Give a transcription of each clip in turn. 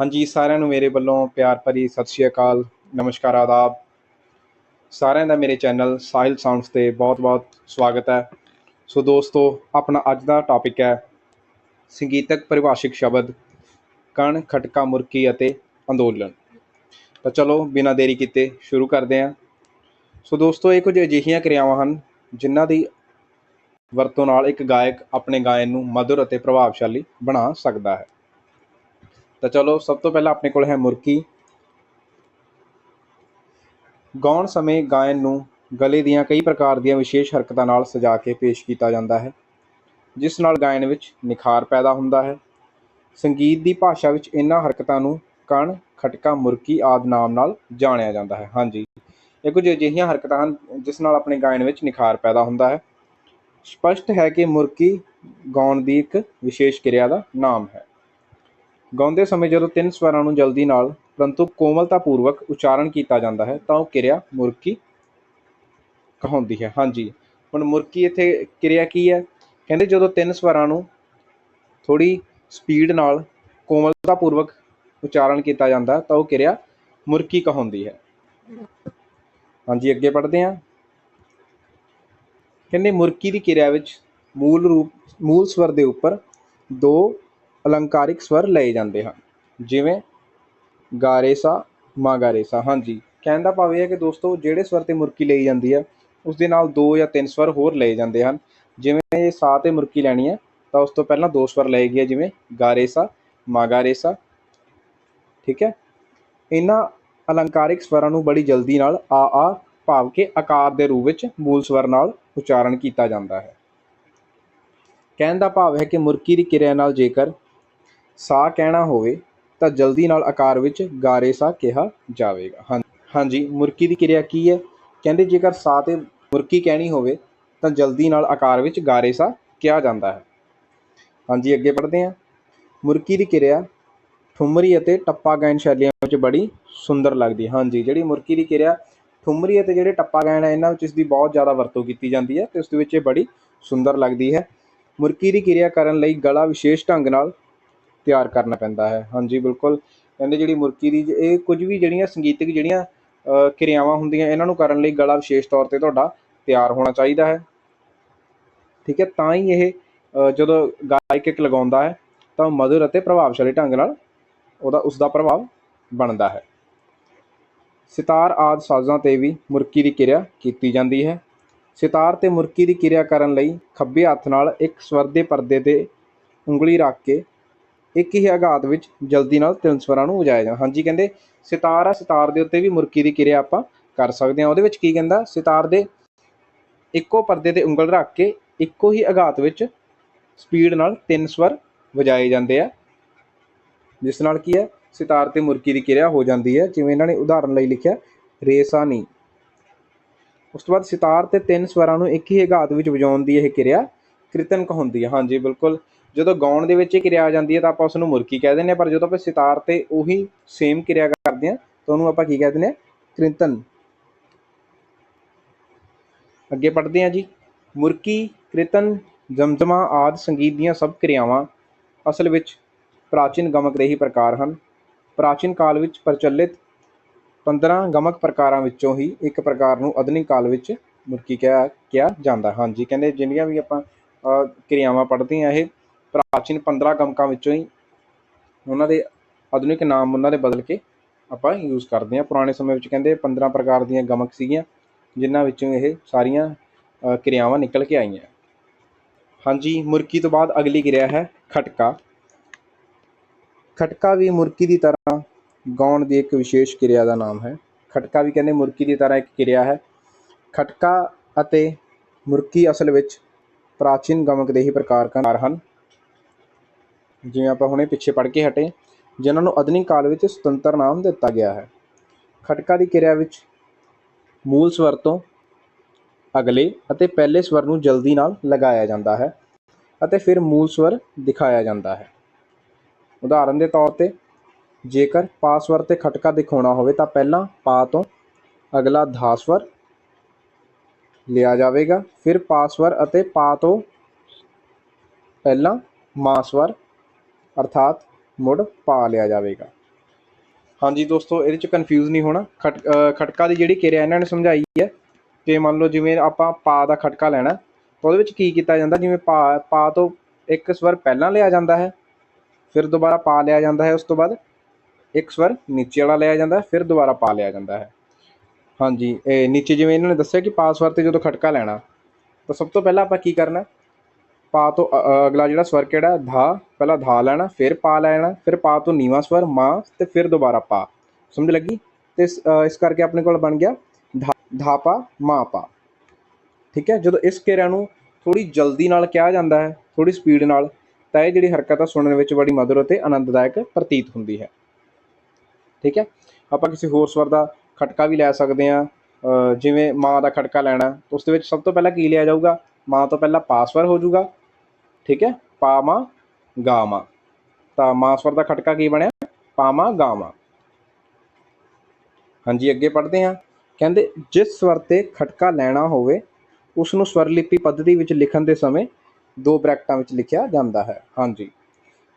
ਹਾਂਜੀ, ਸਾਰਿਆਂ ਨੂੰ ਮੇਰੇ ਵੱਲੋਂ ਪਿਆਰ ਭਰੀ ਸਤਿ ਸ਼੍ਰੀ ਅਕਾਲ, ਨਮਸਕਾਰ, ਆਦਾਬ। ਸਾਰਿਆਂ ਦਾ ਮੇਰੇ ਚੈਨਲ ਸਾਹਿਲ ਸਾਊਂਡਸ ਤੇ ਬਹੁਤ-ਬਹੁਤ ਸਵਾਗਤ ਹੈ। ਸੋ ਦੋਸਤੋ, ਆਪਣਾ ਅੱਜ ਦਾ ਟੌਪਿਕ ਹੈ ਸੰਗੀਤਕ ਪਰਿਭਾਸ਼ਿਕ ਸ਼ਬਦ, ਕਣ, ਖਟਕਾ, ਮੁਰਕੀ ਅਤੇ ਅੰਦੋਲਨ। ਤਾਂ ਚਲੋ, ਬਿਨਾਂ ਦੇਰੀ ਕੀਤੇ ਸ਼ੁਰੂ ਕਰਦੇ ਹਾਂ। ਸੋ ਦੋਸਤੋ, ਇਹ ਕੁਝ ਅਜਿਹੀਆਂ ਕਿਰਿਆਵਾਂ ਹਨ ਜਿਨ੍ਹਾਂ ਦੀ ਵਰਤੋਂ ਨਾਲ ਇੱਕ ਗਾਇਕ ਆਪਣੇ ਗਾਇਨ ਨੂੰ ਮਧੁਰ ਅਤੇ ਪ੍ਰਭਾਵਸ਼ਾਲੀ ਬਣਾ ਸਕਦਾ ਹੈ। ਤਾਂ ਚਲੋ ਸਭ ਤੋਂ ਪਹਿਲਾਂ ਆਪਣੇ ਕੋਲ ਹੈ ਮੁਰਕੀ। ਗਾਉਣ ਸਮੇਂ ਗਾਇਨ ਨੂੰ ਗਲੇ ਦੀਆਂ ਕਈ ਪ੍ਰਕਾਰ ਦੀਆਂ ਵਿਸ਼ੇਸ਼ ਹਰਕਤਾਂ ਨਾਲ ਸਜਾ ਕੇ ਪੇਸ਼ ਕੀਤਾ ਜਾਂਦਾ ਹੈ, ਜਿਸ ਨਾਲ ਗਾਇਨ ਵਿੱਚ ਨਿਖਾਰ ਪੈਦਾ ਹੁੰਦਾ ਹੈ। ਸੰਗੀਤ ਦੀ ਭਾਸ਼ਾ ਵਿੱਚ ਇਹਨਾਂ ਹਰਕਤਾਂ ਨੂੰ ਕਣ, ਖਟਕਾ, ਮੁਰਕੀ ਆਦਿ ਨਾਮ ਨਾਲ ਜਾਣਿਆ ਜਾਂਦਾ ਹੈ। ਹਾਂਜੀ ਇਹ ਕੁਝ ਅਜਿਹੀਆਂ ਹਰਕਤਾਂ ਹਨ ਜਿਸ ਨਾਲ ਆਪਣੇ ਗਾਇਨ ਵਿੱਚ ਨਿਖਾਰ ਪੈਦਾ ਹੁੰਦਾ ਹੈ। ਸਪਸ਼ਟ ਹੈ ਕਿ ਮੁਰਕੀ ਗਾਉਣ ਦੀ ਇੱਕ ਵਿਸ਼ੇਸ਼ ਕਿਰਿਆ ਦਾ ਨਾਮ ਹੈ। ਗਾਉਂਦੇ ਸਮੇਂ ਜਦੋਂ ਤਿੰਨ ਸਵਰਾਂ ਨੂੰ ਜਲਦੀ ਨਾਲ, ਪਰੰਤੂ ਕੋਮਲਤਾਪੂਰਵਕ ਉਚਾਰਨ ਕੀਤਾ ਜਾਂਦਾ ਹੈ, ਤਾਂ ਉਹ ਕਿਰਿਆ ਮੁਰਕੀ ਕਹਾਉਂਦੀ ਹੈ। ਹਾਂਜੀ, ਹੁਣ ਮੁਰਕੀ ਇੱਥੇ ਕਿਰਿਆ ਕੀ ਹੈ? ਕਹਿੰਦੇ ਜਦੋਂ ਤਿੰਨ ਸਵਰਾਂ ਨੂੰ ਥੋੜੀ ਸਪੀਡ ਨਾਲ ਕੋਮਲਤਾਪੂਰਵਕ ਉਚਾਰਨ ਕੀਤਾ ਜਾਂਦਾ, ਤਾਂ ਉਹ ਕਿਰਿਆ ਮੁਰਕੀ ਕਹਾਉਂਦੀ ਹੈ। ਹਾਂਜੀ, ਅੱਗੇ ਪੜ੍ਹਦੇ ਹਾਂ। ਕਹਿੰਦੇ ਮੁਰਕੀ ਦੀ ਕਿਰਿਆ ਵਿੱਚ ਮੂਲ ਰੂਪ, ਮੂਲ ਸਵਰ ਦੇ ਉੱਪਰ ਦੋ ਅਲੰਕਾਰਿਕ ਸਵਰ ਲਏ ਜਾਂਦੇ ਹਨ। ਜਿਵੇਂ, ਗਾਰੇਸਾ ਮਾਗਾਰੇਸਾ ਹਾਂਜੀ, ਕਹਿਣ ਦਾ ਭਾਵ ਇਹ ਹੈ ਕਿ ਦੋਸਤੋ, ਜਿਹੜੇ ਸਵਰ ਤੇ ਮੁਰਕੀ ਲਈ ਜਾਂਦੀ ਹੈ, ਉਸ ਦੇ ਨਾਲ ਦੋ ਜਾਂ ਤਿੰਨ ਸਵਰ ਹੋਰ ਲਏ ਜਾਂਦੇ ਹਨ। ਜਿਵੇਂ ਇਹ ਸਾ ਤੇ ਮੁਰਕੀ ਲੈਣੀ ਹੈ, ਤਾਂ ਉਸ ਤੋਂ ਪਹਿਲਾਂ ਦੋ ਸਵਰ ਲਏ ਗਏ ਜਿਵੇਂ ਗਾਰੇਸਾ ਮਾਗਾਰੇਸਾ ਠੀਕ ਹੈ? ਇਹਨਾਂ ਅਲੰਕਾਰਿਕ ਸਵਰਾਂ ਨੂੰ ਬੜੀ ਜਲਦੀ ਨਾਲ ਆ ਆ, ਭਾਵ ਕਿ ਆਕਾਰ ਦੇ ਰੂਪ ਵਿੱਚ ਮੂਲ ਸਵਰ ਨਾਲ ਉਚਾਰਨ ਕੀਤਾ ਜਾਂਦਾ ਹੈ। ਕਹਿਣ ਦਾ ਭਾਵ ਹੈ ਕਿ ਮੁਰਕੀ ਦੀ ਕਿਰਿਆ ਨਾਲ ਜੇਕਰ ਸਾ ਕਹਿਣਾ ਹੋਵੇ ਤਾਂ ਜਲਦੀ ਨਾਲ ਆਕਾਰ ਵਿੱਚ ਗਾਰੇ ਸਾ ਕਿਹਾ ਜਾਵੇਗਾ। ਹਾਂ, ਹਾਂਜੀ, ਮੁਰਕੀ ਦੀ ਕਿਰਿਆ ਕੀ ਹੈ? ਕਹਿੰਦੇ ਜੇਕਰ ਸਾ ਤੇ ਮੁਰਕੀ ਕਹਿਣੀ ਹੋਵੇ ਤਾਂ ਜਲਦੀ ਨਾਲ ਆਕਾਰ ਵਿੱਚ ਗਾਰੇ ਸਾ ਕਿਹਾ ਜਾਂਦਾ ਹੈ। ਹਾਂਜੀ, ਅੱਗੇ ਪੜ੍ਹਦੇ ਹਾਂ। ਮੁਰਕੀ ਦੀ ਕਿਰਿਆ ਠੁਮਰੀ ਅਤੇ ਟੱਪਾ ਗਾਇਨ ਸ਼ੈਲੀਆਂ ਵਿੱਚ ਬੜੀ ਸੁੰਦਰ ਲੱਗਦੀ ਹੈ। ਹਾਂਜੀ, ਜਿਹੜੀ ਮੁਰਕੀ ਦੀ ਕਿਰਿਆ ਠੁਮਰੀ ਅਤੇ ਜਿਹੜੇ ਟੱਪਾ ਗਾਇਨ ਹੈ, ਇਹਨਾਂ ਵਿੱਚ ਇਸ ਦੀ ਬਹੁਤ ਜ਼ਿਆਦਾ ਵਰਤੋਂ ਕੀਤੀ ਜਾਂਦੀ ਹੈ ਤੇ ਉਸ ਦੇ ਵਿੱਚ ਇਹ ਬੜੀ ਸੁੰਦਰ ਲੱਗਦੀ ਹੈ। ਮੁਰਕੀ ਦੀ ਕਿਰਿਆ ਕਰਨ ਲਈ ਗਲਾ ਵਿਸ਼ੇਸ਼ ਢੰਗ ਨਾਲ ਤਿਆਰ ਕਰਨਾ ਪੈਂਦਾ ਹੈ। ਹਾਂਜੀ, ਬਿਲਕੁਲ। ਕਹਿੰਦੇ ਜਿਹੜੀ ਮੁਰਕੀ ਦੀ ਇਹ ਕੁਝ ਵੀ ਜਿਹੜੀਆਂ ਸੰਗੀਤਕ ਜਿਹੜੀਆਂ ਕਿਰਿਆਵਾਂ ਹੁੰਦੀਆਂ, ਇਹਨਾਂ ਨੂੰ ਕਰਨ ਲਈ ਗਲਾ ਵਿਸ਼ੇਸ਼ ਤੌਰ ਤੇ ਤੁਹਾਡਾ ਤਿਆਰ ਹੋਣਾ ਚਾਹੀਦਾ ਹੈ। ਠੀਕ ਹੈ, ਤਾਂ ਹੀ ਇਹ ਜਦੋਂ ਗਾਇਕ ਇੱਕ ਲਗਾਉਂਦਾ ਹੈ, ਤਾਂ ਉਹ ਮਧੁਰ ਅਤੇ ਪ੍ਰਭਾਵਸ਼ਾਲੀ ਢੰਗ ਨਾਲ ਉਹਦਾ ਉਸ ਦਾ ਪ੍ਰਭਾਵ ਬਣਦਾ ਹੈ। ਸਿਤਾਰ ਆਦ ਸਾਜ਼ਾਂ ਤੇ ਵੀ ਮੁਰਕੀ ਦੀ ਕਿਰਿਆ ਕੀਤੀ ਜਾਂਦੀ ਹੈ। ਸਿਤਾਰ ਤੇ ਮੁਰਕੀ ਦੀ ਕਿਰਿਆ ਕਰਨ ਲਈ ਖੱਬੇ ਹੱਥ ਨਾਲ ਇੱਕ ਸਵਰ ਦੇ ਪਰਦੇ ਤੇ ਉਂਗਲੀ ਰੱਖ ਕੇ ਇੱਕ ਹੀ ਆਘਾਤ ਵਿੱਚ, ਜਲਦੀ ਨਾਲ ਤਿੰਨ ਸਵਰਾਂ ਨੂੰ ਵਜਾਇਆ ਜਾਂਦਾ ਹਾਂਜੀ, ਕਹਿੰਦੇ ਸਿਤਾਰ ਆ, ਸਿਤਾਰ ਦੇ ਉੱਤੇ ਵੀ ਮੁਰਕੀ ਦੀ ਕਿਰਿਆ ਆਪਾਂ ਕਰ ਸਕਦੇ ਹਾਂ। ਉਹਦੇ ਵਿੱਚ ਕੀ ਕਹਿੰਦਾ? ਸਿਤਾਰ ਦੇ ਇੱਕੋ ਪਰਦੇ ਤੇ ਉਂਗਲ ਰੱਖ ਕੇ ਇੱਕੋ ਹੀ ਆਘਾਤ ਵਿੱਚ ਸਪੀਡ ਨਾਲ ਤਿੰਨ ਸਵਰ ਵਜਾਏ ਜਾਂਦੇ ਆ। ਜਿਸ ਨਾਲ ਕੀ ਹੈ? ਸਿਤਾਰ ਤੇ ਮੁਰਕੀ ਦੀ ਕਿਰਿਆ ਹੋ ਜਾਂਦੀ ਹੈ। ਜਿਵੇਂ ਇਹਨਾਂ ਨੇ ਉਦਾਹਰਨ ਲਈ ਲਿਖਿਆ, ਰੇਸਾ ਨੀ ਉਸ ਤੋਂ ਬਾਅਦ ਸਿਤਾਰ ਤੇ ਤਿੰਨ ਸਵਰਾਂ ਨੂੰ ਇੱਕ ਹੀ ਆਘਾਤ ਵਿੱਚ ਵਜਾਉਣ ਦੀ ਇਹ ਕਿਰਿਆ ਕੀਰਤਨ ਕਹਾਉਂਦੀ ਹੈ। ਹਾਂਜੀ, ਬਿਲਕੁਲ। ਜਦੋਂ ਗਾਉਣ ਦੇ ਵਿੱਚ ਇਹ ਕਿਰਿਆ ਆ ਜਾਂਦੀ ਹੈ ਤਾਂ ਆਪਾਂ ਉਸ ਨੂੰ ਮੁਰਕੀ ਕਹਿ ਦਿੰਦੇ ਹਾਂ, ਪਰ ਜਦੋਂ ਆਪਾਂ ਸਿਤਾਰ ਤੇ ਉਹੀ ਸੇਮ ਕਿਰਿਆ ਕਰਦੇ ਹਾਂ, ਤਾਂ ਉਹਨੂੰ ਆਪਾਂ ਕੀ ਕਹਿ ਦਿੰਦੇ ਹਾਂ? ਕੀਰਤਨ। ਅੱਗੇ ਪੜ੍ਹਦੇ ਹਾਂ ਜੀ। ਮੁਰਕੀ, ਕੀਰਤਨ, ਜਮਜਮਾ ਆਦਿ ਸੰਗੀਤ ਦੀਆਂ ਸਭ ਕਿਰਿਆਵਾਂ ਅਸਲ ਵਿੱਚ ਪ੍ਰਾਚੀਨ ਗਮਕ ਦੇ ਹੀ ਪ੍ਰਕਾਰ ਹਨ। ਪ੍ਰਾਚੀਨ ਕਾਲ ਵਿੱਚ ਪ੍ਰਚਲਿਤ 15 ਗਮਕ ਪ੍ਰਕਾਰਾਂ ਵਿੱਚੋਂ ਹੀ ਇੱਕ ਪ੍ਰਕਾਰ ਨੂੰ ਆਧੁਨਿਕ ਕਾਲ ਵਿੱਚ ਮੁਰਕੀ ਕਿਹਾ ਕਿਹਾ ਜਾਂਦਾ। ਹਾਂਜੀ, ਕਹਿੰਦੇ ਜਿੰਨੀਆਂ ਵੀ ਆਪਾਂ ਕਿਰਿਆਵਾਂ ਪੜ੍ਹਦੇ ਹਾਂ, ਇਹ ਪ੍ਰਾਚੀਨ 15 ਗਮਕਾਂ ਵਿੱਚੋਂ ਹੀ ਉਹਨਾਂ ਦੇ ਆਧੁਨਿਕ ਨਾਮ ਉਹਨਾਂ ਦੇ ਬਦਲ ਕੇ ਆਪਾਂ ਯੂਜ਼ ਕਰਦੇ ਹਾਂ। ਪੁਰਾਣੇ ਸਮੇਂ ਵਿੱਚ ਕਹਿੰਦੇ 15 ਪ੍ਰਕਾਰ ਦੀਆਂ ਗਮਕ ਸੀਗੀਆਂ, ਜਿਨ੍ਹਾਂ ਵਿੱਚੋਂ ਇਹ ਸਾਰੀਆਂ ਕਿਰਿਆਵਾਂ ਨਿਕਲ ਕੇ ਆਈਆਂ। ਹਾਂਜੀ, ਮੁਰਕੀ ਤੋਂ ਬਾਅਦ ਅਗਲੀ ਕਿਰਿਆ ਹੈ ਖਟਕਾ। ਖਟਕਾ ਵੀ ਮੁਰਕੀ ਦੀ ਤਰ੍ਹਾਂ ਗਾਉਣ ਦੀ ਇੱਕ ਵਿਸ਼ੇਸ਼ ਕਿਰਿਆ ਦਾ ਨਾਮ ਹੈ। ਖਟਕਾ ਵੀ ਕਹਿੰਦੇ ਮੁਰਕੀ ਦੀ ਤਰ੍ਹਾਂ ਇੱਕ ਕਿਰਿਆ ਹੈ। ਖਟਕਾ ਅਤੇ ਮੁਰਕੀ ਅਸਲ ਵਿੱਚ ਪ੍ਰਾਚੀਨ ਗਮਕ ਦੇ ਹੀ ਪ੍ਰਕਾਰ ਹਨ। ਜਿਵੇਂ ਆਪਾਂ ਹੁਣੇ ਪਿੱਛੇ ਪੜ੍ਹ ਕੇ ਹਟੇ, ਜਿਨ੍ਹਾਂ ਨੂੰ ਆਧੁਨਿਕ ਕਾਲ ਵਿੱਚ ਸੁਤੰਤਰ ਨਾਮ ਦਿੱਤਾ ਗਿਆ ਹੈ। ਖਟਕਾ ਦੀ ਕਿਰਿਆ ਵਿੱਚ ਮੂਲ ਸਵਰ ਤੋਂ ਅਗਲੇ ਅਤੇ ਪਹਿਲੇ ਸਵਰ ਨੂੰ ਜਲਦੀ ਨਾਲ ਲਗਾਇਆ ਜਾਂਦਾ ਹੈ ਅਤੇ ਫਿਰ ਮੂਲ ਸਵਰ ਦਿਖਾਇਆ ਜਾਂਦਾ ਹੈ। ਉਦਾਹਰਨ ਦੇ ਤੌਰ ਤੇ, ਜੇਕਰ ਪਾ ਸਵਰ ਤੇ ਖਟਕਾ ਦਿਖਾਉਣਾ ਹੋਵੇ ਤਾਂ ਪਹਿਲਾਂ ਪਾ ਤੋਂ ਅਗਲਾ ਧਾ ਸਵਰ ਲਿਆ ਜਾਵੇਗਾ, ਫਿਰ ਪਾ ਸਵਰ ਅਤੇ ਪਾ ਤੋਂ ਪਹਿਲਾਂ ਮਾ ਸਵਰ ਅਰਥਾਤ ਮੁੜ ਪਾ ਲਿਆ ਜਾਵੇਗਾ। ਹਾਂਜੀ ਦੋਸਤੋ, ਇਹਦੇ ਚ ਕਨਫਿਊਜ਼ ਨਹੀਂ ਹੋਣਾ। ਖਟ ਖਟਕਾ ਦੀ ਜਿਹੜੀ ਕਿਰਿਆ ਇਹਨਾਂ ਨੇ ਸਮਝਾਈ ਹੈ ਕਿ ਮੰਨ ਲਓ ਜਿਵੇਂ ਆਪਾਂ ਪਾ ਦਾ ਖਟਕਾ ਲੈਣਾ, ਉਹਦੇ ਵਿੱਚ ਕੀ ਕੀਤਾ ਜਾਂਦਾ? ਜਿਵੇਂ ਪਾ ਪਾ ਤੋਂ ਇੱਕ ਸਵਰ ਪਹਿਲਾਂ ਲਿਆ ਜਾਂਦਾ ਹੈ, ਫਿਰ ਦੁਬਾਰਾ ਪਾ ਲਿਆ ਜਾਂਦਾ ਹੈ, ਉਸ ਤੋਂ ਬਾਅਦ ਇੱਕ ਸਵਰ ਨੀਚੇ ਵਾਲਾ ਲਿਆ ਜਾਂਦਾ ਹੈ, ਫਿਰ ਦੁਬਾਰਾ ਪਾ ਲਿਆ ਜਾਂਦਾ ਹੈ। ਹਾਂਜੀ, ਇਹ ਨੀਚੇ ਜਿਵੇਂ ਇਹਨਾਂ ਨੇ ਦੱਸਿਆ ਕਿ ਪਾ ਸਵਰ ਤੇ ਜਦੋਂ ਖਟਕਾ ਲੈਣਾ, ਤਾਂ ਸਭ ਤੋਂ ਪਹਿਲਾਂ ਆਪਾਂ ਕੀ ਕਰਨਾ? ਪਾ ਤੋਂ ਅਗਲਾ ਜਿਹੜਾ ਸਵਰ ਕਿਹੜਾ? ਹੈ? ਧਾ ਪਹਿਲਾਂ ਧਾ ਲੈਣਾ, ਫਿਰ ਪਾ ਲੈਣਾ, ਫਿਰ ਪਾ ਤੋਂ ਨੀਵਾਂ ਸਵਰ, ਮਾਂ, ਤੇ ਫਿਰ ਦੁਬਾਰਾ ਪਾ। ਸਮਝ ਲੱਗੀ? ਤੇ ਇਸ ਕਰਕੇ ਆਪਣੇ ਕੋਲ ਬਣ ਗਿਆ ਧਾ ਪਾ, ਮਾਂ ਪਾ। ਠੀਕ ਹੈ? ਜਦੋਂ ਇਸ ਕਿਰਿਆ ਨੂੰ ਥੋੜੀ ਜਲਦੀ ਨਾਲ ਕਿਹਾ ਜਾਂਦਾ ਹੈ ਥੋੜੀ ਸਪੀਡ ਨਾਲ, ਤਾਂ ਇਹ ਜਿਹੜੀ ਹਰਕਤ ਆ ਸੁਣਨ ਵਿੱਚ ਬੜੀ ਮਧੁਰ ਅਤੇ ਆਨੰਦਦਾਇਕ ਪ੍ਰਤੀਤ ਹੁੰਦੀ ਹੈ। ਠੀਕ ਹੈ? ਆਪਾਂ ਕਿਸੇ ਹੋਰ ਸਵਰ ਦਾ ਖਟਕਾ ਵੀ ਲੈ ਸਕਦੇ ਹਾਂ। ਜਿਵੇਂ ਮਾਂ ਦਾ ਖਟਕਾ ਲੈਣਾ ਤਾਂ ਉਸ ਦੇ ਵਿੱਚ ਸਭ ਤੋਂ ਪਹਿਲਾਂ ਕੀ ਲਿਆ ਜਾਊਗਾ? ਮਾਂ ਤੋਂ ਪਹਿਲਾਂ ਪਾ ਸਵਰ ਹੋ ਜਾਊਗਾ। ਠੀਕ ਹੈ? ਪਾ ਮਾਂ ਗਾਮਾ। ਤਾਂ ਮਾਂ ਸਵਰ ਦਾ ਖਟਕਾ ਕੀ ਬਣਿਆ? ਪਾ ਮਾਂ ਹਾਂਜੀ, ਅੱਗੇ ਪੜ੍ਹਦੇ ਹਾਂ। ਕਹਿੰਦੇ, ਜਿਸ ਸਵਰ ਤੇ ਖਟਕਾ ਲੈਣਾ ਹੋਵੇ ਉਸ ਨੂੰ ਸਵਰ ਲਿਪੀ ਪੱਧਤੀ ਵਿੱਚ ਲਿਖਣ ਦੇ ਸਮੇਂ ਦੋ ਬ੍ਰੈਕਟਾਂ ਵਿੱਚ ਲਿਖਿਆ ਜਾਂਦਾ ਹੈ। ਹਾਂਜੀ।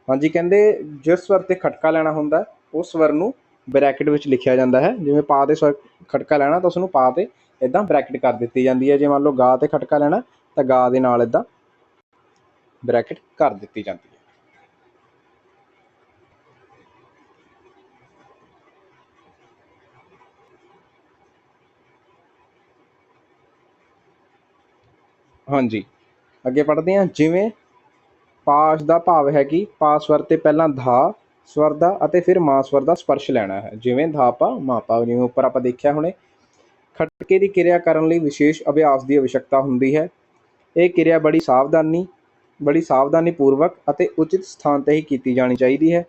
ਹਾਂਜੀ, ਕਹਿੰਦੇ, ਜਿਸ ਸਵਰ ਤੇ ਖਟਕਾ ਲੈਣਾ ਹੁੰਦਾ, ਉਸ ਸਵਰ ਨੂੰ ਬ੍ਰੈਕਟ ਵਿੱਚ ਲਿਖਿਆ ਜਾਂਦਾ ਹੈ। ਜਿਵੇਂ ਪਾ ਦੇ ਸਵਰ ਖਟਕਾ ਲੈਣਾ, ਤਾਂ ਉਸ ਨੂੰ ਪਾ ਤੇ ਇਦਾਂ ਬ੍ਰੈਕਟ ਕਰ ਦਿੱਤੀ ਜਾਂਦੀ ਹੈ। ਜੇ ਮੰਨ ਲਓ ਗਾ ਤੇ ਖਟਕਾ ਲੈਣਾ, ਤਾਂ ਗਾ ਦੇ ਨਾਲ ਇਦਾਂ ਬ੍ਰੈਕਟ ਕਰ ਦਿੱਤੀ ਜਾਂਦੀ ਹੈ। ਹਾਂਜੀ ਅੱਗੇ ਪੜ੍ਹਦੇ ਹਾਂ ਜਿਵੇਂ ਪਾਸ ਦਾ ਭਾਵ ਹੈ ਕਿ ਪਾ ਸਵਰ ਤੇ ਪਹਿਲਾਂ ਧਾ ਸਵਰ ਦਾ ਅਤੇ ਫਿਰ ਮਾਂ ਸਵਰ ਦਾ ਸਪਰਸ਼ ਲੈਣਾ ਹੈ ਜਿਵੇਂ ਧਾ ਪਾ ਮਾਂ ਪਾ ਜਿਵੇਂ ਉੱਪਰ ਆਪਾਂ ਦੇਖਿਆ ਹੁਣੇ ਖਟਕੇ ਦੀ ਕਿਰਿਆ ਕਰਨ ਲਈ ਵਿਸ਼ੇਸ਼ ਅਭਿਆਸ ਦੀ आवश्यकता ਹੁੰਦੀ ਹੈ ਇਹ ਕਿਰਿਆ ਬੜੀ ਸਾਵਧਾਨੀ ਬੜੀ ਸਾਵਧਾਨੀ ਪੂਰਵਕ ਅਤੇ ਉਚਿਤ ਸਥਾਨ ਤੇ ਹੀ ਕੀਤੀ ਜਾਣੀ ਚਾਹੀਦੀ ਹੈ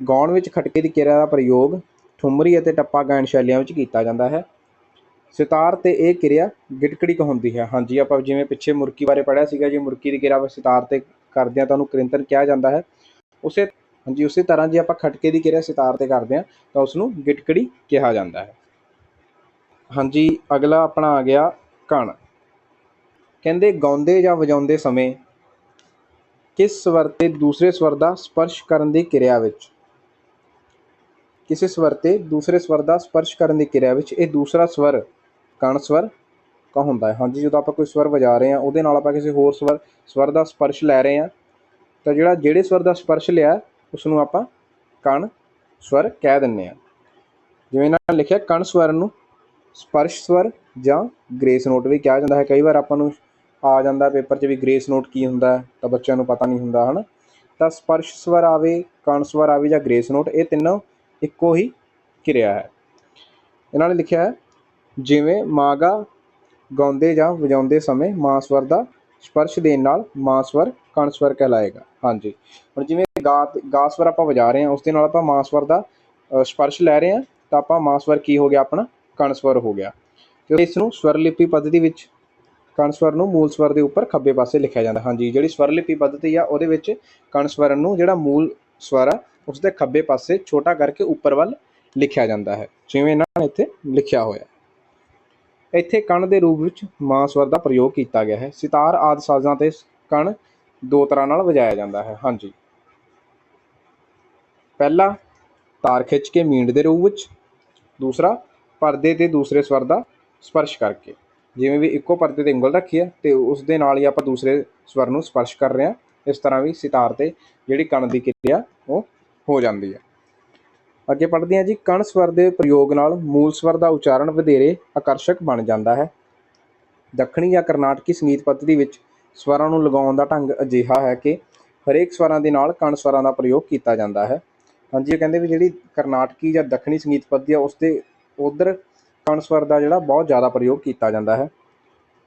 ਗਾਉਣ ਵਿੱਚ ਖਟਕੇ ਦੀ ਕਿਰਿਆ ਦਾ ਪ੍ਰਯੋਗ ਠੁਮਰੀ ਅਤੇ ਟੱਪਾ ਗਾਇਨ ਸ਼ੈਲੀਆਂ ਵਿੱਚ ਕੀਤਾ ਜਾਂਦਾ ਹੈ ਸਿਤਾਰ ਤੇ ਇਹ ਕਿਰਿਆ ਗਿਟਕੜੀ ਕਹਾਉਂਦੀ ਹੈ। ਹਾਂਜੀ, ਆਪਾਂ ਜਿਵੇਂ ਪਿੱਛੇ ਮੁਰਕੀ ਬਾਰੇ ਪੜ੍ਹਿਆ ਸੀਗਾ, ਜੀ ਮੁਰਕੀ ਦੀ ਕਿਰਿਆ ਸਿਤਾਰ ਤੇ ਕਰਦੇ ਹਾਂ ਤਾਂ ਉਹਨੂੰ ਕ੍ਰਿੰਤਨ ਕਿਹਾ ਜਾਂਦਾ ਹੈ। ਉਸੇ, ਹਾਂਜੀ, ਉਸੇ ਤਰ੍ਹਾਂ ਜੇ ਆਪਾਂ ਖਟਕੇ ਦੀ ਕਿਰਿਆ ਸਿਤਾਰ ਤੇ ਕਰਦੇ ਹਾਂ, ਤਾਂ ਉਸ ਨੂੰ ਗਿਟਕੜੀ ਕਿਹਾ ਜਾਂਦਾ ਹੈ। ਹਾਂਜੀ, ਅਗਲਾ ਆਪਣਾ ਆ ਗਿਆ ਕਣ। ਕਹਿੰਦੇ, ਗਾਉਂਦੇ ਜਾਂ ਵਜਾਉਂਦੇ ਸਮੇਂ ਕਿਸ ਸਵਰ ਤੇ ਦੂਸਰੇ ਸਵਰ ਦਾ ਸਪਰਸ਼ ਕਰਨ ਦੀ ਕਿਰਿਆ ਵਿੱਚ? ਕਿਸੇ ਸਵਰ ਤੇ ਦੂਸਰੇ ਸਵਰ ਦਾ ਸਪਰਸ਼ ਕਰਨ ਦੀ ਕਿਰਿਆ ਵਿੱਚ ਇਹ ਦੂਸਰਾ ਸਵਰ ਕਣ ਸਵਰ ਕਹਾਉਂਦਾ ਹੈ। ਹਾਂਜੀ, ਜਦੋਂ ਆਪਾਂ ਕੋਈ ਸਵਰ ਵਜਾ ਰਹੇ ਹਾਂ, ਉਹਦੇ ਨਾਲ ਆਪਾਂ ਕਿਸੇ ਹੋਰ ਸਵਰ ਸਵਰ ਦਾ ਸਪਰਸ਼ ਲੈ ਰਹੇ ਹਾਂ, ਤਾਂ ਜਿਹੜਾ, ਜਿਹੜੇ ਸਵਰ ਦਾ ਸਪਰਸ਼ ਲਿਆ ਉਸ ਨੂੰ ਆਪਾਂ ਕਣ ਸਵਰ ਕਹਿ ਦਿੰਦੇ ਹਾਂ। ਜਿਵੇਂ ਇਹਨਾਂ ਨੇ ਲਿਖਿਆ, ਕਣ ਸਵਰ ਨੂੰ ਸਪਰਸ਼ ਸਵਰ ਜਾਂ ਗ੍ਰੇਸ ਨੋਟ ਵੀ ਕਿਹਾ ਜਾਂਦਾ ਹੈ। ਕਈ ਵਾਰ ਆਪਾਂ ਨੂੰ ਆ ਜਾਂਦਾ ਪੇਪਰ 'ਚ ਵੀ ਗ੍ਰੇਸ ਨੋਟ ਕੀ ਹੁੰਦਾ ਹੈ, ਤਾਂ ਬੱਚਿਆਂ ਨੂੰ ਪਤਾ ਨਹੀਂ ਹੁੰਦਾ, ਹਨ। ਤਾਂ ਸਪਰਸ਼ ਸਵਰ ਆਵੇ, ਕਣ ਸਵਰ ਆਵੇ ਜਾਂ ਗ੍ਰੇਸ ਨੋਟ, ਇਹ ਤਿੰਨੋਂ ਇੱਕੋ ਹੀ ਕਿਰਿਆ ਹੈ। ਇਹਨਾਂ ਨੇ ਲਿਖਿਆ ਹੈ ਜਿਵੇਂ ਮਾਗਾ ਗਾਉਂਦੇ ਜਾਂ ਵਜਾਉਂਦੇ ਸਮੇਂ ਮਾਂਸਵਰ ਦਾ ਸਪਰਸ਼ ਦੇਣ ਨਾਲ ਮਾਂ ਸਵਰ ਕਣ ਸਵਰ ਕਹਿਲਾਏਗਾ। ਹਾਂਜੀ। ਹੁਣ ਜਿਵੇਂ ਗਾ ਗਾਸਵਰ ਆਪਾਂ ਵਜਾ ਰਹੇ ਹਾਂ ਉਸ ਦੇ ਨਾਲ ਆਪਾਂ ਮਾਂਸਵਰ ਦਾ ਸਪਰਸ਼ ਲੈ ਰਹੇ ਹਾਂ, ਤਾਂ ਆਪਾਂ ਮਾਂਸਵਰ ਕੀ ਹੋ ਗਿਆ? ਆਪਣਾ ਕਣਸਵਰ ਹੋ ਗਿਆ। ਤੇ ਇਸ ਨੂੰ ਸਵਰ ਲਿਪੀ ਪੱਧਤੀ ਵਿੱਚ ਕਣ ਸਵਰ ਨੂੰ ਮੂਲ ਸਵਰ ਦੇ ਉੱਪਰ ਖੱਬੇ ਪਾਸੇ ਲਿਖਿਆ ਜਾਂਦਾ। ਹਾਂਜੀ, ਜਿਹੜੀ ਸਵਰ ਲਿਪੀ ਪੱਧਤੀ ਆ, ਉਹਦੇ ਵਿੱਚ ਕਣਸਵਰ ਨੂੰ ਜਿਹੜਾ ਮੂਲ ਸਵਰ ਆ ਉਸ ਦੇ ਖੱਬੇ ਪਾਸੇ ਛੋਟਾ ਕਰਕੇ ਉੱਪਰ ਵੱਲ ਲਿਖਿਆ ਜਾਂਦਾ ਹੈ। ਜਿਵੇਂ ਇਹਨਾਂ ਨੇ ਇੱਥੇ ਲਿਖਿਆ ਹੋਇਆ ਹੈ। ਇੱਥੇ ਕਣ ਦੇ ਰੂਪ ਵਿੱਚ ਮਾਂ ਸਵਰ ਦਾ ਪ੍ਰਯੋਗ ਕੀਤਾ ਗਿਆ ਹੈ। ਸਿਤਾਰ ਆਦਿ ਸਾਜ਼ਾਂ ਤੇ ਕਣ ਦੋ ਤਰ੍ਹਾਂ ਨਾਲ ਵਜਾਇਆ ਜਾਂਦਾ ਹੈ। ਹਾਂਜੀ। ਪਹਿਲਾ ਤਾਰ ਖਿੱਚ ਕੇ ਮੀਂਡ ਦੇ ਰੂਪ ਵਿੱਚ, ਦੂਸਰਾ ਪਰਦੇ ਤੇ ਦੂਸਰੇ ਸਵਰ ਦਾ ਸਪਰਸ਼ ਕਰਕੇ। ਜਿਵੇਂ ਵੀ ਇੱਕੋ ਪਰਦੇ ਤੇ ਉਂਗਲ ਰੱਖੀ ਹੈ ਤੇ ਉਸ ਦੇ ਨਾਲ ਹੀ ਆਪਾਂ ਦੂਸਰੇ ਸਵਰ ਨੂੰ ਸਪਰਸ਼ ਕਰ ਰਹੇ ਹਾਂ। ਇਸ ਤਰ੍ਹਾਂ ਵੀ ਸਿਤਾਰ ਤੇ ਜਿਹੜੀ ਕਣ ਦੀ ਕਿਰਿਆ ਉਹ ਹੋ ਜਾਂਦੀ ਹੈ। ਅੱਗੇ ਪੜ੍ਹਦੇ ਹਾਂ ਜੀ, ਕਣ ਸਵਰ ਦੇ ਪ੍ਰਯੋਗ ਨਾਲ ਮੂਲ ਸਵਰ ਦਾ ਉਚਾਰਨ ਵਧੇਰੇ ਆਕਰਸ਼ਕ ਬਣ ਜਾਂਦਾ ਹੈ। ਦੱਖਣੀ ਜਾਂ ਕਰਨਾਟਕੀ ਸੰਗੀਤ ਪੱਧਤੀ ਵਿੱਚ ਸਵਰਾਂ ਨੂੰ ਲਗਾਉਣ ਦਾ ਢੰਗ ਅਜਿਹਾ ਹੈ ਕਿ ਹਰੇਕ ਸਵਰਾਂ ਦੇ ਨਾਲ ਕਣ ਸਵਰਾਂ ਦਾ ਪ੍ਰਯੋਗ ਕੀਤਾ ਜਾਂਦਾ ਹੈ। ਹਾਂਜੀ ਇਹ ਕਹਿੰਦੇ ਵੀ ਜਿਹੜੀ ਕਰਨਾਟਕੀ ਜਾਂ ਦੱਖਣੀ ਸੰਗੀਤ ਪੱਧਤੀ ਆ, ਉਸ ਦੇ ਉਧਰ ਕਣ ਸਵਰ ਦਾ ਜਿਹੜਾ ਬਹੁਤ ਜ਼ਿਆਦਾ ਪ੍ਰਯੋਗ ਕੀਤਾ ਜਾਂਦਾ ਹੈ।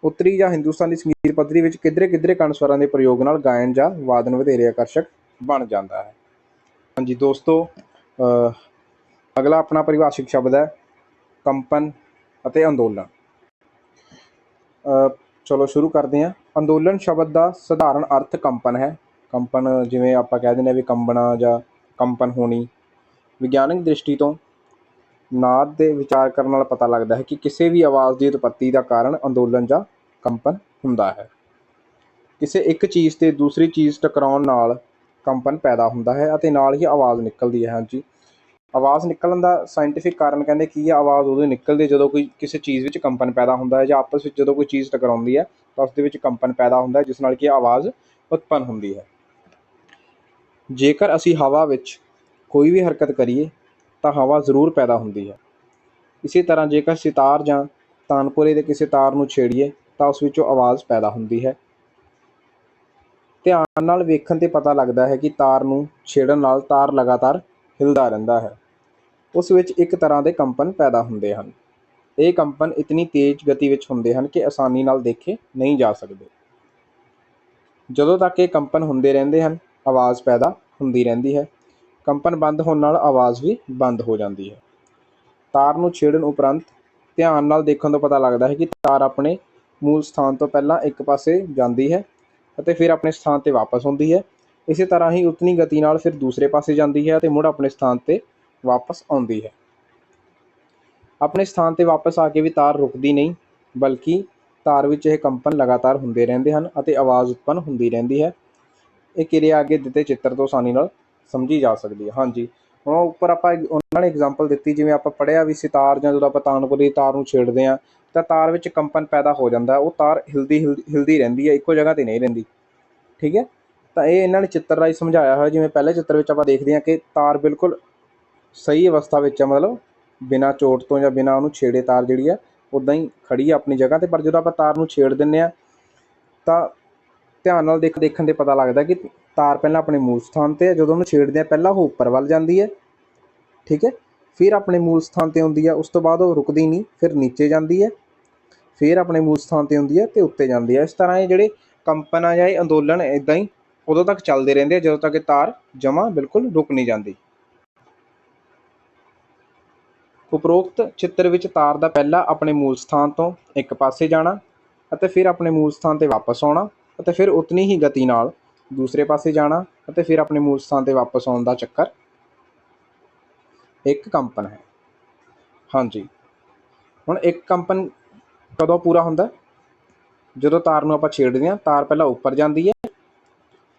ਉੱਤਰੀ ਜਾਂ ਹਿੰਦੁਸਤਾਨੀ ਸੰਗੀਤ ਪੱਧਤੀ ਵਿੱਚ ਕਿਧਰੇ ਕਿਧਰੇ ਕਣ ਸਵਰਾਂ ਦੇ ਪ੍ਰਯੋਗ ਨਾਲ ਗਾਇਨ ਜਾਂ ਵਾਦਨ ਵਧੇਰੇ ਆਕਰਸ਼ਕ ਬਣ ਜਾਂਦਾ ਹੈ। ਹਾਂਜੀ, ਦੋਸਤੋ ਅਗਲਾ ਆਪਣਾ ਪਰਿਭਾਸ਼ਿਕ ਸ਼ਬਦ ਹੈ ਕੰਪਨ ਅਤੇ ਅੰਦੋਲਨ। ਚਲੋ ਸ਼ੁਰੂ ਕਰਦੇ ਹਾਂ। ਅੰਦੋਲਨ ਸ਼ਬਦ ਦਾ ਸਧਾਰਨ ਅਰਥ ਕੰਪਨ ਹੈ। ਕੰਪਨ ਜਿਵੇਂ ਆਪਾਂ ਕਹਿ ਦਿੰਦੇ ਹਾਂ ਵੀ ਕੰਬਣਾ ਜਾਂ ਕੰਪਨ ਹੋਣੀ। ਵਿਗਿਆਨਕ ਦ੍ਰਿਸ਼ਟੀ ਤੋਂ ਨਾਦ ਦੇ ਵਿਚਾਰ ਕਰਨ ਨਾਲ ਪਤਾ ਲੱਗਦਾ ਹੈ ਕਿ ਕਿਸੇ ਵੀ ਆਵਾਜ਼ ਦੀ ਉਤਪਤੀ ਦਾ ਕਾਰਨ ਅੰਦੋਲਨ ਜਾਂ ਕੰਪਨ ਹੁੰਦਾ ਹੈ। ਕਿਸੇ ਇੱਕ ਚੀਜ਼ ਤੇ ਦੂਸਰੀ ਚੀਜ਼ ਟਕਰਾਉਣ ਨਾਲ ਕੰਪਨ ਪੈਦਾ ਹੁੰਦਾ ਹੈ ਅਤੇ ਨਾਲ ਹੀ ਆਵਾਜ਼ ਨਿਕਲਦੀ ਹੈ। ਹਾਂਜੀ। ਆਵਾਜ਼ ਨਿਕਲਣ ਦਾ ਸਾਇੰਟੀਫਿਕ ਕਾਰਨ ਕਹਿੰਦੇ ਕੀ ਹੈ ਆਵਾਜ਼ ਉਦੋਂ ਹੀ ਨਿਕਲਦੀ ਜਦੋਂ ਕੋਈ ਕਿਸੇ ਚੀਜ਼ ਵਿੱਚ ਕੰਪਨ ਪੈਦਾ ਹੁੰਦਾ ਹੈ ਜਾਂ ਆਪਸ ਵਿੱਚ ਜਦੋਂ ਕੋਈ ਚੀਜ਼ ਟਕਰਾਉਂਦੀ ਹੈ ਤਾਂ ਉਸ ਦੇ ਵਿੱਚ ਕੰਪਨ ਪੈਦਾ ਹੁੰਦਾ ਹੈ, ਜਿਸ ਨਾਲ ਕਿ ਆਵਾਜ਼ ਉਤਪੰਨ ਹੁੰਦੀ ਹੈ। ਜੇਕਰ ਅਸੀਂ ਹਵਾ ਵਿੱਚ ਕੋਈ ਵੀ ਹਰਕਤ ਕਰੀਏ, ਤਾਂ ਹਵਾ ਜ਼ਰੂਰ ਪੈਦਾ ਹੁੰਦੀ ਹੈ। ਇਸੇ ਤਰ੍ਹਾਂ ਜੇਕਰ ਸਿਤਾਰ ਜਾਂ ਤਾਨਪੁਰੇ ਦੇ ਕਿਸੇ ਤਾਰ ਨੂੰ ਛੇੜੀਏ, ਤਾਂ ਉਸ ਵਿੱਚੋਂ ਆਵਾਜ਼ ਪੈਦਾ ਹੁੰਦੀ ਹੈ। ਧਿਆਨ ਨਾਲ ਵੇਖਣ ਤੇ ਪਤਾ ਲੱਗਦਾ ਹੈ ਕਿ ਤਾਰ ਨੂੰ ਛੇੜਨ ਨਾਲ ਤਾਰ ਲਗਾਤਾਰ ਹਿਲਦਾ ਰਹਿੰਦਾ ਹੈ। ਉਸ ਵਿੱਚ ਇੱਕ ਤਰ੍ਹਾਂ ਦੇ ਕੰਪਨ ਪੈਦਾ ਹੁੰਦੇ ਹਨ। ਇਹ ਕੰਪਨ ਇਤਨੀ ਤੇਜ਼ ਗਤੀ ਵਿੱਚ ਹੁੰਦੇ ਹਨ ਕਿ ਆਸਾਨੀ ਨਾਲ ਦੇਖੇ ਨਹੀਂ ਜਾ ਸਕਦੇ। ਜਦੋਂ ਤੱਕ ਇਹ ਕੰਪਨ ਹੁੰਦੇ ਰਹਿੰਦੇ ਹਨ, ਆਵਾਜ਼ ਪੈਦਾ ਹੁੰਦੀ ਰਹਿੰਦੀ ਹੈ। ਕੰਪਨ ਬੰਦ ਹੋਣ ਨਾਲ ਆਵਾਜ਼ ਵੀ ਬੰਦ ਹੋ ਜਾਂਦੀ ਹੈ। ਤਾਰ ਨੂੰ ਛੇੜਨ ਉਪਰੰਤ ਧਿਆਨ ਨਾਲ ਦੇਖਣ ਤੋਂ ਪਤਾ ਲੱਗਦਾ ਹੈ ਕਿ ਤਾਰ ਆਪਣੇ ਮੂਲ ਸਥਾਨ ਤੋਂ ਪਹਿਲਾਂ ਇੱਕ ਪਾਸੇ ਜਾਂਦੀ ਹੈ ਅਤੇ ਫਿਰ ਆਪਣੇ ਸਥਾਨ ਤੇ ਵਾਪਸ ਹੁੰਦੀ ਹੈ। ਇਸੇ ਤਰ੍ਹਾਂ ਹੀ ਉਤਨੀ ਗਤੀ ਨਾਲ ਫਿਰ ਦੂਸਰੇ ਪਾਸੇ ਜਾਂਦੀ ਹੈ ਅਤੇ ਮੁੜ ਆਪਣੇ ਸਥਾਨ ਤੇ ਵਾਪਸ ਆਉਂਦੀ ਹੈ। ਆਪਣੇ ਸਥਾਨ ਤੇ ਵਾਪਸ ਆ ਕੇ ਵੀ ਤਾਰ ਰੁਕਦੀ ਨਹੀਂ, ਬਲਕਿ ਤਾਰ ਵਿੱਚ ਇਹ ਕੰਪਨ ਲਗਾਤਾਰ ਹੁੰਦੇ ਰਹਿੰਦੇ ਹਨ ਅਤੇ ਆਵਾਜ਼ ਉਤਪੰਨ ਹੁੰਦੀ ਰਹਿੰਦੀ ਹੈ। ਇਹ ਕਿਰਿਆ ਅੱਗੇ ਦਿੱਤੇ ਚਿੱਤਰ ਤੋਂ ਆਸਾਨੀ ਨਾਲ ਸਮਝੀ ਜਾ ਸਕਦੀ ਹੈ। ਹਾਂਜੀ, ਹੁਣ ਉੱਪਰ ਆਪਾਂ ਉਹਨਾਂ ਨੇ ਐਗਜ਼ਾਮਪਲ ਦਿੱਤੀ, ਜਿਵੇਂ ਆਪਾਂ ਪੜਿਆ ਵੀ ਸਿਤਾਰ ਜਾਂ ਜਦੋਂ ਆਪਾਂ ਤਾਨਪੁਰ ਦੀ ਤਾਰ ਨੂੰ ਛੇੜਦੇ ਹਾਂ, ਤਾਂ ਤਾਰ ਵਿੱਚ ਕੰਪਨ ਪੈਦਾ ਹੋ ਜਾਂਦਾ, ਉਹ ਤਾਰ ਹਿਲਦੀ ਹਿਲਦੀ ਹਿਲਦੀ ਰਹਿੰਦੀ ਹੈ, ਇੱਕੋ ਜਗ੍ਹਾ ਤੇ ਨਹੀਂ ਰਹਿੰਦੀ। ਠੀਕ ਹੈ? ਤਾਂ ਇਹ ਇਹਨਾਂ ਨੇ ਚਿੱਤਰ ਰਾਹੀਂ ਸਮਝਾਇਆ ਹੋਇਆ, ਜਿਵੇਂ ਪਹਿਲੇ ਚਿੱਤਰ ਵਿੱਚ ਆਪਾਂ ਦੇਖਦੇ ਹਾਂ ਕਿ ਤਾਰ ਬਿਲਕੁਲ ਸਹੀ ਅਵਸਥਾ ਵਿੱਚ ਆ, ਮਤਲਬ ਬਿਨਾਂ ਚੋਟ ਤੋਂ ਜਾਂ ਬਿਨਾਂ ਉਹਨੂੰ ਛੇੜੇ ਤਾਰ ਜਿਹੜੀ ਆ ਉਦਾਂ ਹੀ ਖੜੀ ਆ ਆਪਣੀ ਜਗ੍ਹਾ ਤੇ, ਪਰ ਜਦੋਂ ਆਪਾਂ ਤਾਰ ਨੂੰ ਛੇੜ ਦਿੰਨੇ ਆ, ਤਾਂ ਧਿਆਨ ਨਾਲ ਦੇਖ, ਦੇਖਣ ਤੇ ਪਤਾ ਲੱਗਦਾ ਕਿ ਤਾਰ ਪਹਿਲਾਂ ਆਪਣੇ ਮੂਲ ਸਥਾਨ ਤੇ ਹੈ ਜਦੋਂ ਉਹਨੂੰ ਛੇੜਦੇ ਆ, ਪਹਿਲਾਂ ਉਹ ਉੱਪਰ ਵੱਲ ਜਾਂਦੀ ਹੈ ਠੀਕ ਹੈ? ਫਿਰ ਆਪਣੇ ਮੂਲ ਸਥਾਨ ਤੇ ਆਉਂਦੀ ਆ, ਉਸ ਤੋਂ ਬਾਅਦ ਉਹ ਰੁਕਦੀ ਨਹੀਂ, ਫਿਰ ਨੀਚੇ ਜਾਂਦੀ ਹੈ ਫਿਰ ਆਪਣੇ ਮੂਲ ਸਥਾਨ ਤੇ ਹੁੰਦੀ ਹੈ ਤੇ ਉੱਤੇ ਜਾਂਦੀ ਹੈ ਇਸ ਤਰ੍ਹਾਂ ਇਹ ਜਿਹੜੇ ਕੰਪਨ ਆ ਜਾਂ ਇਹ ਅੰਦੋਲਨ ਇਦਾਂ ਹੀ ਉਦੋਂ ਤੱਕ ਚੱਲਦੇ ਰਹਿੰਦੇ ਆ, ਜਦੋਂ ਤੱਕ ਇਹ ਤਾਰ ਜਮਾ ਬਿਲਕੁਲ ਰੁਕ ਨਹੀਂ ਜਾਂਦੀ। ਉਪਰੋਕਤ ਚਿੱਤਰ ਵਿੱਚ ਤਾਰ ਦਾ ਪਹਿਲਾਂ ਆਪਣੇ ਮੂਲ ਸਥਾਨ ਤੋਂ ਇੱਕ ਪਾਸੇ ਜਾਣਾ ਅਤੇ ਫਿਰ ਆਪਣੇ ਮੂਲ ਸਥਾਨ ਤੇ ਵਾਪਸ ਆਉਣਾ ਅਤੇ ਫਿਰ ਉਤਨੀ ਹੀ ਗਤੀ ਨਾਲ ਦੂਸਰੇ ਪਾਸੇ ਜਾਣਾ ਅਤੇ ਫਿਰ ਆਪਣੇ ਮੂਲ ਸਥਾਨ ਤੇ ਵਾਪਸ ਆਉਣ ਦਾ ਚੱਕਰ ਇੱਕ ਕੰਪਨ ਹੈ। ਹਾਂਜੀ। ਹੁਣ ਇੱਕ ਕੰਪਨ ਕਦੋਂ ਪੂਰਾ ਹੁੰਦਾ? ਜਦੋਂ ਤਾਰ ਨੂੰ ਆਪਾਂ ਛੇੜਦੇ ਹਾਂ, ਤਾਰ ਪਹਿਲਾਂ ਉੱਪਰ ਜਾਂਦੀ ਹੈ,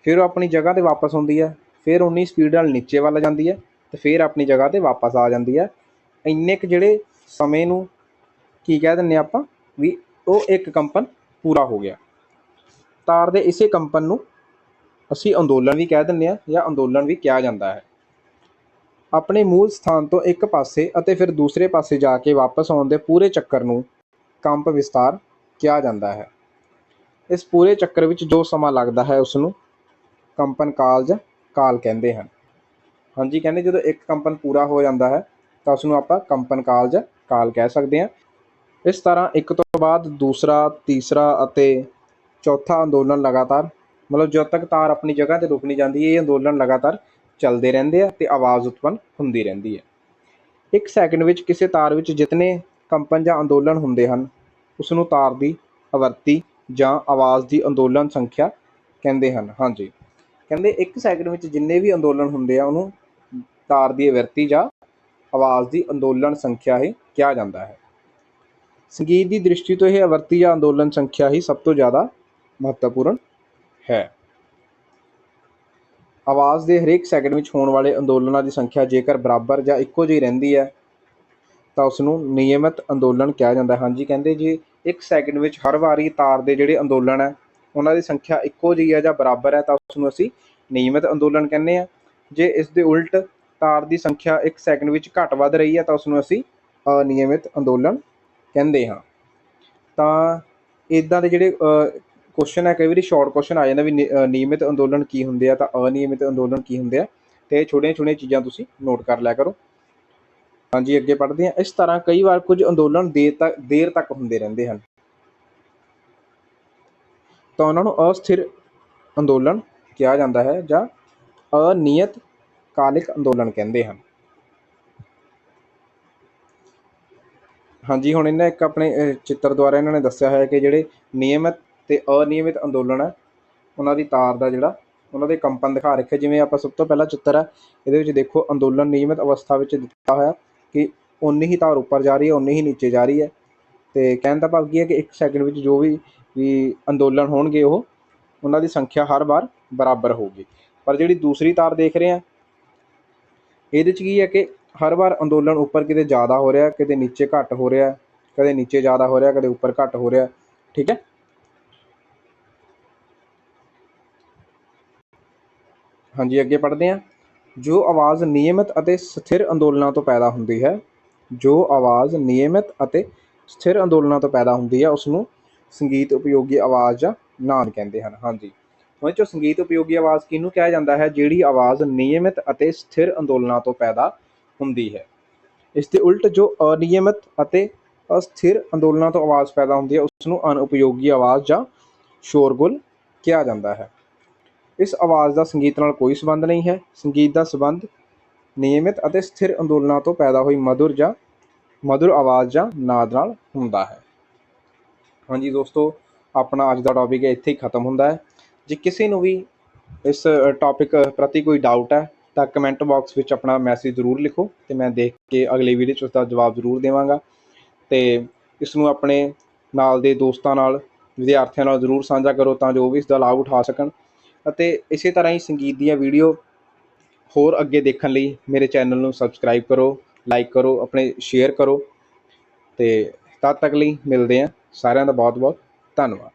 ਫਿਰ ਉਹ ਆਪਣੀ ਜਗ੍ਹਾ ਤੇ ਵਾਪਸ ਆਉਂਦੀ ਹੈ, ਫਿਰ ਉਨੀ ਸਪੀਡ ਨਾਲ ਨੀਚੇ ਵੱਲ ਜਾਂਦੀ ਹੈ ਤੇ ਫਿਰ ਆਪਣੀ ਜਗ੍ਹਾ ਤੇ ਵਾਪਸ ਆ ਜਾਂਦੀ ਹੈ ਇੰਨੇ ਕੁ ਜਿਹੜੇ ਸਮੇਂ ਨੂੰ ਕੀ ਕਹਿ ਦਿੰਨੇ ਆਪਾਂ ਵੀ ਉਹ ਇੱਕ ਕੰਪਨ ਪੂਰਾ ਹੋ ਗਿਆ। ਤਾਰ ਦੇ ਇਸੇ ਕੰਪਨ ਨੂੰ ਅਸੀਂ ਅੰਦੋਲਨ ਵੀ ਕਹਿ ਦਿੰਨੇ ਆ ਜਾਂ ਅੰਦੋਲਨ ਵੀ ਕਿਹਾ ਜਾਂਦਾ ਹੈ। ਆਪਣੇ ਮੂਲ ਸਥਾਨ ਤੋਂ ਇੱਕ ਪਾਸੇ ਅਤੇ ਫਿਰ ਦੂਸਰੇ ਪਾਸੇ ਜਾ ਕੇ ਵਾਪਸ ਆਉਣ ਦੇ ਪੂਰੇ ਚੱਕਰ ਨੂੰ ਕੰਪ ਵਿਸਤਾਰ ਕਿਹਾ ਜਾਂਦਾ ਹੈ। ਇਸ ਪੂਰੇ ਚੱਕਰ ਵਿੱਚ ਜੋ ਸਮਾਂ ਲੱਗਦਾ ਹੈ ਉਸ ਨੂੰ ਕੰਪਨ ਕਾਲ ਜਾਂ ਕਾਲ ਕਹਿੰਦੇ ਹਨ। ਹਾਂਜੀ, ਕਹਿੰਦੇ ਜਦੋਂ ਇੱਕ ਕੰਪਨ ਪੂਰਾ ਹੋ ਜਾਂਦਾ ਹੈ ਤਾਂ ਉਸ ਨੂੰ ਆਪਾਂ ਕੰਪਨ ਕਾਲ ਜਾਂ ਕਾਲ ਕਹਿ ਸਕਦੇ ਹਾਂ। ਇਸ ਤਰ੍ਹਾਂ ਇੱਕ ਤੋਂ ਬਾਅਦ ਦੂਸਰਾ, ਤੀਸਰਾ ਅਤੇ ਚੌਥਾ ਅੰਦੋਲਨ ਲਗਾਤਾਰ, ਮਤਲਬ ਜਦੋਂ ਤੱਕ ਤਾਰ ਆਪਣੀ ਜਗ੍ਹਾ ਤੇ ਰੁਕ ਨਹੀਂ ਜਾਂਦੀ, ਇਹ ਅੰਦੋਲਨ ਲਗਾਤਾਰ ਚੱਲਦੇ ਰਹਿੰਦੇ ਆ ਤੇ ਆਵਾਜ਼ ਉਤਪੰਨ ਹੁੰਦੀ ਰਹਿੰਦੀ ਹੈ। ਇੱਕ ਸੈਕਿੰਡ ਵਿੱਚ ਕਿਸੇ ਤਾਰ ਵਿੱਚ ਜਿਤਨੇ ਕੰਪਨ ਜਾਂ ਅੰਦੋਲਨ ਹੁੰਦੇ ਹਨ ਉਸ ਨੂੰ ਤਾਰ ਦੀ ਆਵਰਤੀ ਜਾਂ ਆਵਾਜ਼ ਦੀ ਅੰਦੋਲਨ ਸੰਖਿਆ ਕਹਿੰਦੇ ਹਨ। ਹਾਂਜੀ। ਕਹਿੰਦੇ ਇੱਕ ਸੈਕਿੰਡ ਵਿੱਚ ਜਿੰਨੇ ਵੀ ਅੰਦੋਲਨ ਹੁੰਦੇ ਆ, ਉਹਨੂੰ ਤਾਰ ਦੀ ਆਵਰਤੀ ਜਾਂ ਆਵਾਜ਼ ਦੀ ਅੰਦੋਲਨ ਸੰਖਿਆ ਹੀ ਕਿਹਾ ਜਾਂਦਾ ਹੈ। ਸੰਗੀਤ ਦੀ ਦ੍ਰਿਸ਼ਟੀ ਤੋਂ ਇਹ ਆਵਰਤੀ ਜਾਂ ਅੰਦੋਲਨ ਸੰਖਿਆ ਹੀ ਸਭ ਤੋਂ ਜ਼ਿਆਦਾ ਮਹੱਤਵਪੂਰਨ ਹੈ। ਆਵਾਜ਼ ਦੇ ਹਰੇਕ ਸੈਕਿੰਡ ਵਿੱਚ ਹੋਣ ਵਾਲੇ ਅੰਦੋਲਨਾਂ ਦੀ ਸੰਖਿਆ ਜੇਕਰ ਬਰਾਬਰ ਜਾਂ ਇੱਕੋ ਜਿਹੀ ਰਹਿੰਦੀ ਹੈ, ਤਾਂ ਉਸ ਨੂੰ ਨਿਯਮਿਤ ਅੰਦੋਲਨ ਕਿਹਾ ਜਾਂਦਾ ਹੈ। ਹਾਂਜੀ, ਕਹਿੰਦੇ ਜੀ, ਇੱਕ ਸੈਕਿੰਡ ਵਿੱਚ ਹਰ ਵਾਰੀ ਤਾਰ ਦੇ ਜਿਹੜੇ ਅੰਦੋਲਨ ਹੈ, ਉਹਨਾਂ ਦੀ ਸੰਖਿਆ ਇੱਕੋ ਜਿਹੀ ਹੈ ਜਾਂ ਬਰਾਬਰ ਹੈ, ਤਾਂ ਉਸ ਨੂੰ ਅਸੀਂ ਨਿਯਮਿਤ ਅੰਦੋਲਨ ਕਹਿੰਦੇ ਆ ਜੇ ਇਸ ਦੇ ਉਲਟ ਤਾਰ ਦੀ ਸੰਖਿਆ ਇੱਕ ਸੈਕਿੰਡ ਵਿੱਚ ਘੱਟ ਵੱਧ ਰਹੀ ਹੈ ਤਾਂ ਉਸ ਨੂੰ ਅਸੀਂ ਅਨਿਯਮਿਤ ਅੰਦੋਲਨ ਕਹਿੰਦੇ ਹਾਂ। ਤਾਂ ਇਦਾਂ ਦੇ ਜਿਹੜੇ ਕੁਐਸਚਨ ਹੈ, ਕਈ ਵਾਰੀ ਸ਼ਾਰਟ ਕੁਐਸਚਨ ਆ ਜਾਂਦਾ ਵੀ ਨਿ- ਨਿਯਮਿਤ ਅੰਦੋਲਨ ਕੀ ਹੁੰਦੇ ਆ ਤਾਂ ਅਨਿਯਮਿਤ ਅੰਦੋਲਨ ਕੀ ਹੁੰਦੇ ਆ ਤੇ ਇਹ ਛੋਟੀਆਂ ਛੋਟੀਆਂ ਚੀਜ਼ਾਂ ਤੁਸੀਂ ਨੋਟ ਕਰ ਲਿਆ ਕਰੋ। ਹਾਂਜੀ, ਅੱਗੇ ਪੜ੍ਹਦੇ ਹਾਂ। ਇਸ ਤਰ੍ਹਾਂ ਕਈ ਵਾਰ ਕੁਝ ਅੰਦੋਲਨ ਦੇਰ ਤੱਕ ਦੇਰ ਤੱਕ ਹੁੰਦੇ ਰਹਿੰਦੇ ਹਨ। ਤਾਂ ਉਹਨਾਂ ਨੂੰ ਅਸਥਿਰ ਅੰਦੋਲਨ ਕਿਹਾ ਜਾਂਦਾ ਹੈ ਜਾਂ ਅਨਿਯਤ ਕਾਲਿਕ ਅੰਦੋਲਨ ਕਹਿੰਦੇ ਹਨ। ਹਾਂਜੀ, ਹੁਣ ਇਹਨਾਂ ਇੱਕ ਆਪਣੇ ਚਿੱਤਰ ਦੁਆਰਾ ਇਹਨਾਂ ਨੇ ਦੱਸਿਆ ਹੋਇਆ ਕਿ ਜਿਹੜੇ ਨਿਯਮਿਤ ਤੇ ਅਨਿਯਮਿਤ ਅੰਦੋਲਨ ਹੈ ਉਹਨਾਂ ਦੀ ਤਾਰ ਦਾ ਜਿਹੜਾ ਉਹਨਾਂ ਦੇ ਕੰਪਨ ਦਿਖਾ ਰੱਖਿਆ। ਜਿਵੇਂ ਆਪਾਂ ਸਭ ਤੋਂ ਪਹਿਲਾ ਚਿੱਤਰ ਹੈ ਇਹਦੇ ਵਿੱਚ ਦੇਖੋ, ਅੰਦੋਲਨ ਨਿਯਮਿਤ ਅਵਸਥਾ ਵਿੱਚ ਦਿੱਤਾ ਹੋਇਆ ਕਿ ਉਨੀ ਹੀ ਤਾਰ ਉੱਪਰ ਜਾ ਰਹੀ ਹੈ ਉਨੀ ਹੀ ਨੀਚੇ ਜਾ ਰਹੀ ਹੈ। ਤੇ ਕਹਿਣ ਦਾ ਭਾਵ ਕੀ ਹੈ ਕਿ ਇੱਕ ਸੈਕਿੰਡ ਵਿੱਚ ਜੋ ਵੀ ਵੀ ਅੰਦੋਲਨ ਹੋਣਗੇ ਉਹ, ਉਹਨਾਂ ਦੀ ਸੰਖਿਆ ਹਰ ਵਾਰ ਬਰਾਬਰ ਹੋਊਗੀ। ਪਰ ਜਿਹੜੀ ਦੂਸਰੀ ਤਾਰ ਦੇਖ ਰਹੇ ਆ ਇਹਦੇ 'ਚ ਕੀ ਹੈ ਕਿ ਹਰ ਵਾਰ ਅੰਦੋਲਨ ਉੱਪਰ ਕਿਤੇ ਜ਼ਿਆਦਾ ਹੋ ਰਿਹਾ, ਕਿਤੇ ਨੀਚੇ ਘੱਟ ਹੋ ਰਿਹਾ, ਕਦੇ ਨੀਚੇ ਜ਼ਿਆਦਾ ਹੋ ਰਿਹਾ, ਕਦੇ ਉੱਪਰ ਘੱਟ ਹੋ ਰਿਹਾ, ਠੀਕ ਹੈ? ਹਾਂਜੀ, ਅੱਗੇ ਪੜ੍ਹਦੇ ਹਾਂ। ਜੋ ਆਵਾਜ਼ ਨਿਯਮਿਤ ਅਤੇ ਸਥਿਰ ਅੰਦੋਲਨਾਂ ਤੋਂ ਪੈਦਾ ਹੁੰਦੀ ਹੈ, ਜੋ ਆਵਾਜ਼ ਨਿਯਮਿਤ ਅਤੇ ਸਥਿਰ ਅੰਦੋਲਨਾਂ ਤੋਂ ਪੈਦਾ ਹੁੰਦੀ ਹੈ ਉਸ ਨੂੰ ਸੰਗੀਤ ਉਪਯੋਗੀ ਆਵਾਜ਼ ਜਾਂ ਨਾਦ ਕਹਿੰਦੇ ਹਨ। ਹਾਂਜੀ। ਉਹਨਾਂ 'ਚੋਂ ਸੰਗੀਤ ਉਪਯੋਗੀ ਆਵਾਜ਼ ਕਿਹਨੂੰ ਕਿਹਾ ਜਾਂਦਾ ਹੈ? ਜਿਹੜੀ ਆਵਾਜ਼ ਨਿਯਮਿਤ ਅਤੇ ਸਥਿਰ ਅੰਦੋਲਨਾਂ ਤੋਂ ਪੈਦਾ ਹੁੰਦੀ ਹੈ। ਇਸ ਦੇ ਉਲਟ ਜੋ ਅਨਿਯਮਿਤ ਅਤੇ ਅਸਥਿਰ ਅੰਦੋਲਨਾਂ ਤੋਂ ਆਵਾਜ਼ ਪੈਦਾ ਹੁੰਦੀ ਹੈ ਉਸ ਨੂੰ ਅਨੁਪਯੋਗੀ ਆਵਾਜ਼ ਜਾਂ ਸ਼ੋਰਗੁਲ ਕਿਹਾ ਜਾਂਦਾ ਹੈ। ਇਸ ਆਵਾਜ਼ ਦਾ ਸੰਗੀਤ ਨਾਲ ਕੋਈ ਸੰਬੰਧ ਨਹੀਂ ਹੈ। ਸੰਗੀਤ ਦਾ ਸੰਬੰਧ ਨਿਯਮਿਤ ਅਤੇ ਸਥਿਰ ਅੰਦੋਲਨਾਂ ਤੋਂ ਪੈਦਾ ਹੋਈ ਮధుਰ ਜਾਂ ਮధుਰ ਆਵਾਜ਼ ਜਾਂ ਨਾਦ ਨਾਲ ਹੁੰਦਾ ਹੈ। ਹਾਂਜੀ ਦੋਸਤੋ, ਆਪਣਾ ਅੱਜ ਦਾ ਟੌਪਿਕ ਇੱਥੇ ਹੀ ਖਤਮ ਹੁੰਦਾ ਹੈ। ਜੇ ਕਿਸੇ ਨੂੰ ਵੀ ਇਸ ਟੌਪਿਕ ਪ੍ਰਤੀ ਕੋਈ ਡਾਊਟ ਹੈ, ਤਾਂ ਕਮੈਂਟ ਬਾਕਸ ਵਿੱਚ ਆਪਣਾ ਮੈਸੇਜ ਜ਼ਰੂਰ ਲਿਖੋ ਤੇ ਮੈਂ ਦੇਖ ਕੇ ਅਗਲੀ ਵੀਡੀਓ 'ਚ ਉਸ ਦਾ ਜਵਾਬ ਜ਼ਰੂਰ ਦੇਵਾਂਗਾ। ਤੇ ਇਸ ਨੂੰ ਆਪਣੇ ਨਾਲ ਦੇ ਦੋਸਤਾਂ ਨਾਲ, ਵਿਦਿਆਰਥੀਆਂ ਨਾਲ ਜ਼ਰੂਰ ਸਾਂਝਾ ਕਰੋ ਤਾਂ ਜੋ ਉਹ ਵੀ ਇਸ ਦਾ ਲਾਭ ਉਠਾ ਸਕਣ। ਅਤੇ ਇਸੇ ਤਰ੍ਹਾਂ ਹੀ ਸੰਗੀਤ ਦੀਆਂ ਵੀਡੀਓ ਹੋਰ ਅੱਗੇ ਦੇਖਣ ਲਈ ਮੇਰੇ ਚੈਨਲ ਨੂੰ ਸਬਸਕ੍ਰਾਈਬ ਕਰੋ ਲਾਈਕ ਕਰੋ, ਆਪਣੇ ਸ਼ੇਅਰ ਕਰੋ। ਤੇ ਤਦ ਤੱਕ ਲਈ ਮਿਲਦੇ ਹਾਂ। ਸਾਰਿਆਂ ਦਾ ਬਹੁਤ ਬਹੁਤ ਧੰਨਵਾਦ।